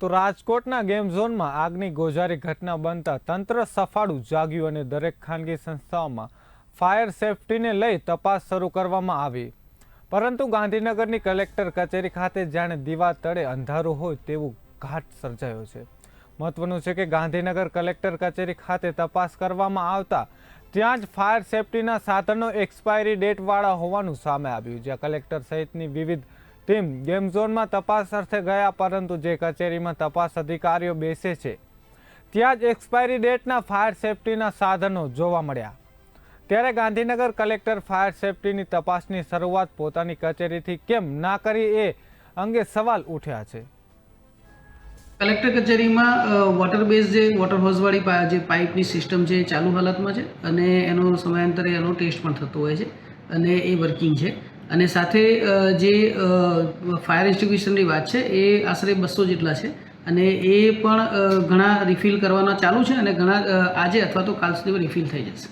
તો રાજકોટના ગેમ ઝોનમાં આગની ગોઝારી ઘટના બનતા તંત્ર સફાળું જાગ્યું અને દરેક ખાનગી સંસ્થાઓમાં ફાયર સેફટીને લઈ તપાસ શરૂ કરવામાં આવી. પરંતુ ગાંધીનગરની કલેક્ટર કચેરી ખાતે જાણે દીવા તળે અંધારું હોય તેવું ઘાટ સર્જાયો છે. મહત્વનું છે કે ગાંધીનગર કલેક્ટર કચેરી ખાતે તપાસ કરવામાં આવતા ત્યાં જ ફાયર સેફટીના સાધનો એક્સપાયરી ડેટવાળા હોવાનું સામે આવ્યું, જ્યાં કલેક્ટર સહિતની વિવિધ ટીમ ગેમ ઝોનમાં તપાસ અર્થે ગયા, પરંતુ જે કચેરીમાં તપાસ અધિકારીઓ બેસે છે, ત્યાં જ એક્સપાયરી ડેટના ફાયર સેફટીના સાધનો જોવા મળ્યા. ત્યારે ગાંધીનગર કલેક્ટર ફાયર સેફટીની તપાસની શરૂઆત પોતાની કચેરીથી કેમ ના કરી એ અંગે સવાલ ઉઠ્યા છે. કલેક્ટર કચેરીમાં વોટર બેઝ જે વોટર હોઝવાળી જે પાઇપની સિસ્ટમ છે એ ચાલુ હાલતમાં છે અને એનો સમયાંતરે એનો ટેસ્ટ પણ થતો હોય છે અને એ વર્કિંગ છે. અને સાથે જે ફાયર એક્સ્ટિંગ્વિશનની વાત છે, એ આશરે બસો જેટલા છે. અને એ પણ ઘણા રિફિલ કરવાના ચાલુ છે અને ઘણા આજે અથવા તો કાલ સુધીમાં રિફિલ થઈ જશે.